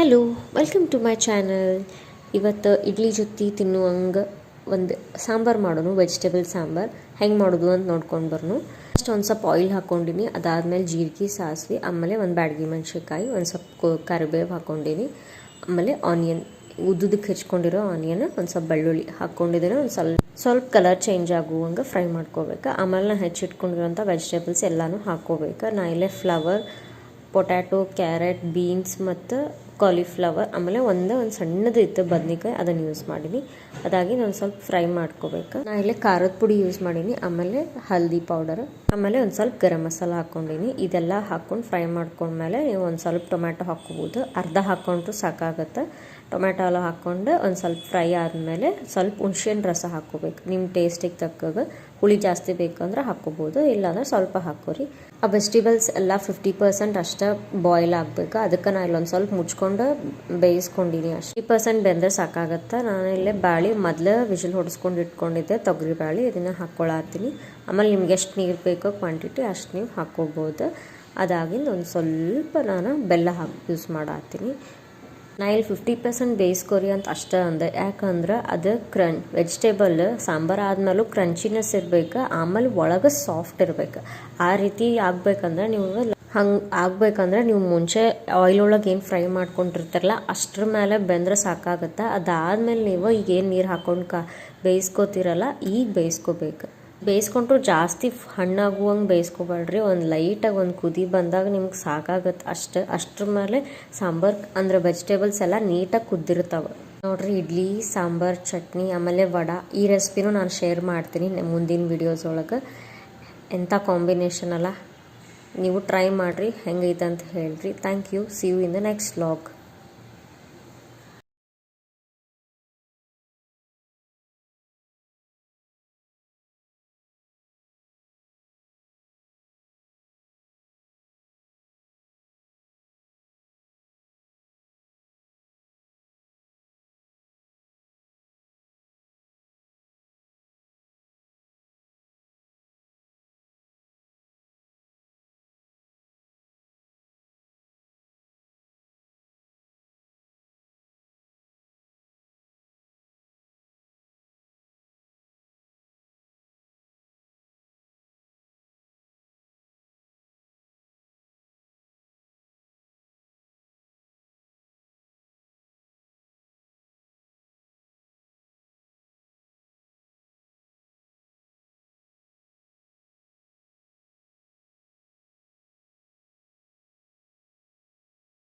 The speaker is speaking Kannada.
Hello welcome to my channel ಇವತ್ತು ಇಡ್ಲಿ ಜೊತೆ ತಿನ್ನುವಂಗೆ ಒಂದು ಸಾಂಬಾರು ಮಾಡೋನು ವೆಜಿಟೇಬಲ್ ಸಾಂಬಾರು. ಹೆಂಗೆ ಮಾಡೋದು ಅಂತ ನೋಡ್ಕೊಂಡು ಬರ್ನು. ಫಸ್ಟ್ ಒಂದು ಸ್ವಲ್ಪ ಆಯಿಲ್ ಹಾಕ್ಕೊಂಡಿನಿ ಅದಾದಮೇಲೆ ಜೀರಿಗೆ, ಸಾಸಿವೆ, ಆಮೇಲೆ ಒಂದು ಬ್ಯಾಡಗಿ ಮೆಣಸಿನ್ಕಾಯಿ, ಒಂದು ಸ್ವಲ್ಪ ಕರಿಬೇವು ಹಾಕ್ಕೊಂಡಿನಿ ಆಮೇಲೆ ಆನಿಯನ್ ಉದ್ದುದಕ್ಕೆ ಹೆಚ್ಕೊಂಡಿರೋ ಆನಿಯನ್ ಒಂದು ಸ್ವಲ್ಪ ಬೆಳ್ಳುಳ್ಳಿ ಹಾಕ್ಕೊಂಡಿದ್ದೀನಿ ಒಂದು ಸ್ವಲ್ಪ ಸ್ವಲ್ಪ ಕಲರ್ ಚೇಂಜ್ ಆಗುವಂಗೆ ಫ್ರೈ ಮಾಡ್ಕೋಬೇಕು. ಆಮೇಲೆ ನಾನು ಹೆಚ್ಚಿಟ್ಕೊಂಡಿರೋಂಥ ವೆಜಿಟೇಬಲ್ಸ್ ಎಲ್ಲನೂ ಹಾಕ್ಕೋಬೇಕು ನಾ ಇಲ್ಲೇ ಫ್ಲವರ್ ಪೊಟ್ಯಾಟೊ, ಕ್ಯಾರೆಟ್, ಬೀನ್ಸ್ ಮತ್ತು ಕಾಲಿಫ್ಲವರ್ ಆಮೇಲೆ ಒಂದೇ ಒಂದು ಸಣ್ಣದು ಇತ್ತು ಬದ್ನಿಕಾಯಿ ಅದನ್ನು ಯೂಸ್ ಮಾಡೀನಿ. ಅದಾಗಿ ನಾನು ಸ್ವಲ್ಪ ಫ್ರೈ ಮಾಡ್ಕೋಬೇಕು. ನಾ ಇಲ್ಲೇ ಖಾರದ ಪುಡಿ ಯೂಸ್ ಮಾಡೀನಿ, ಆಮೇಲೆ ಹಲ್ದಿ ಪೌಡರ್ ಆಮೇಲೆ ಒಂದು ಸ್ವಲ್ಪ ಗರಂ ಮಸಾಲ ಹಾಕ್ಕೊಂಡಿನಿ ಇದೆಲ್ಲ ಹಾಕ್ಕೊಂಡು ಫ್ರೈ ಮಾಡ್ಕೊಂಡ್ಮೇಲೆ ನೀವು ಒಂದು ಸ್ವಲ್ಪ ಟೊಮ್ಯಾಟೊ ಹಾಕ್ಕೋಬೋದು. ಅರ್ಧ ಹಾಕ್ಕೊಂಡ್ರು ಸಾಕಾಗುತ್ತೆ. ಟೊಮ್ಯಾಟೊ ಎಲ್ಲ ಹಾಕ್ಕೊಂಡು ಒಂದು ಸ್ವಲ್ಪ ಫ್ರೈ ಆದಮೇಲೆ ಸ್ವಲ್ಪ ಹುಣ್ಸೆಹಣ್ಣು ರಸ ಹಾಕ್ಕೋಬೇಕು. ನಿಮ್ಮ ಟೇಸ್ಟಿಗೆ ತಕ್ಕಾಗ ಹುಳಿ ಜಾಸ್ತಿ ಬೇಕಂದ್ರೆ ಹಾಕ್ಕೋಬೋದು, ಇಲ್ಲಾಂದ್ರೆ ಸ್ವಲ್ಪ ಹಾಕೋರಿ ಆ ವೆಜಿಟೇಬಲ್ಸ್ ಎಲ್ಲ ಫಿಫ್ಟಿ ಪರ್ಸೆಂಟ್ ಅಷ್ಟೇ ಬಾಯ್ಲ್ ಆಗಬೇಕು. ಅದಕ್ಕೆ ನಾನು ಇಲ್ಲೊಂದು ಸ್ವಲ್ಪ ಮುಚ್ಕೊಂಡು ಬೇಯಿಸ್ಕೊಂಡಿನಿ ಅಷ್ಟು. ಪರ್ಸೆಂಟ್ ಬೆಂದರೆ ಸಾಕಾಗತ್ತೆ? ನಾನು ಇಲ್ಲೇ ಬಾಳಿ ಮೊದಲು ವಿಷಲ್ ಹೊಡಿಸ್ಕೊಂಡು ಇಟ್ಕೊಂಡಿದ್ದೆ, ತೊಗರಿ ಬಾಳಿ ಇದನ್ನು ಹಾಕ್ಕೊಳತ್ತೀನಿ ಆಮೇಲೆ ನಿಮ್ಗೆ ಎಷ್ಟು ನೀರು ಬೇಕೋ ಕ್ವಾಂಟಿಟಿ ಅಷ್ಟು ನೀವು ಹಾಕ್ಕೋಬೋದು. ಅದಾಗಿಂದ ಒಂದು ಸ್ವಲ್ಪ ನಾನು ಬೆಲ್ಲ ಹಾಕಿ ಯೂಸ್ ಮಾಡತ್ತೀನಿ ಇಲ್ಲಿ ಫಿಫ್ಟಿ ಪರ್ಸೆಂಟ್ ಬೇಯಿಸ್ಕೊರಿ ಅಂತ ಅಷ್ಟೇ ಅಂದೆ. ಯಾಕಂದ್ರೆ ಅದು ಕ್ರನ್ ವೆಜಿಟೇಬಲ್ ಸಾಂಬಾರು ಆದ್ಮೇಲೂ ಕ್ರಂಚಿನೆಸ್ ಇರಬೇಕು, ಆಮೇಲೆ ಒಳಗೆ ಸಾಫ್ಟ್ ಇರಬೇಕು. ಆ ರೀತಿ ಆಗ್ಬೇಕಂದ್ರೆ ನೀವು ಹಂಗೆ ಆಗ್ಬೇಕಂದ್ರೆ ನೀವು ಮುಂಚೆ ಆಯಿಲ್ ಒಳಗೆ ಏನು ಫ್ರೈ ಮಾಡ್ಕೊಂಡಿರ್ತಾರಲ್ಲ, ಅಷ್ಟ್ರ ಮೇಲೆ ಬೆಂದ್ರೆ ಸಾಕಾಗುತ್ತೆ, ಅದಾದ್ಮೇಲೆ ನೀವು ಈಗ ಏನು ನೀರು ಹಾಕೊಂಡು ಕಾ ಬೇಯಿಸ್ಕೋತಿರಲ್ಲ, ಈಗ ಬೇಯಿಸ್ಕೋಬೇಕು. ಬೇಯಿಸ್ಕೊಂಡ್ರು ಜಾಸ್ತಿ ಹಣ್ಣಾಗುವಂಗೆ ಬೇಯಿಸ್ಕೊಬೇಡ್ರಿ. ಒಂದು ಲೈಟಾಗಿ ಒಂದು ಕುದಿ ಬಂದಾಗ ನಿಮ್ಗೆ ಸಾಕಾಗತ್ತೆ ಅಷ್ಟು, ಅಷ್ಟ್ರ ಮೇಲೆ ಸಾಂಬಾರು ಅಂದ್ರೆ ವೆಜಿಟೇಬಲ್ಸ್ ಎಲ್ಲ ನೀಟಾಗಿ ಕುದ್ದಿರ್ತಾವೆ. ನೋಡ್ರಿ, ಇಡ್ಲಿ, ಸಾಂಬಾರು, ಚಟ್ನಿ, ಆಮೇಲೆ ವಡ ಈ ರೆಸಿಪಿನೂ ನಾನು ಶೇರ್ ಮಾಡ್ತೀನಿ ಮುಂದಿನ ವಿಡಿಯೋಸ್ ಒಳಗೆ. ಎಂಥ ಕಾಂಬಿನೇಷನ್ ಅಲ್ಲ? ನೀವು ಟ್ರೈ ಮಾಡಿರಿ ಹೆಂಗೈತೆ ಅಂತ ಹೇಳ್ರಿ. Thank you see you in the next vlog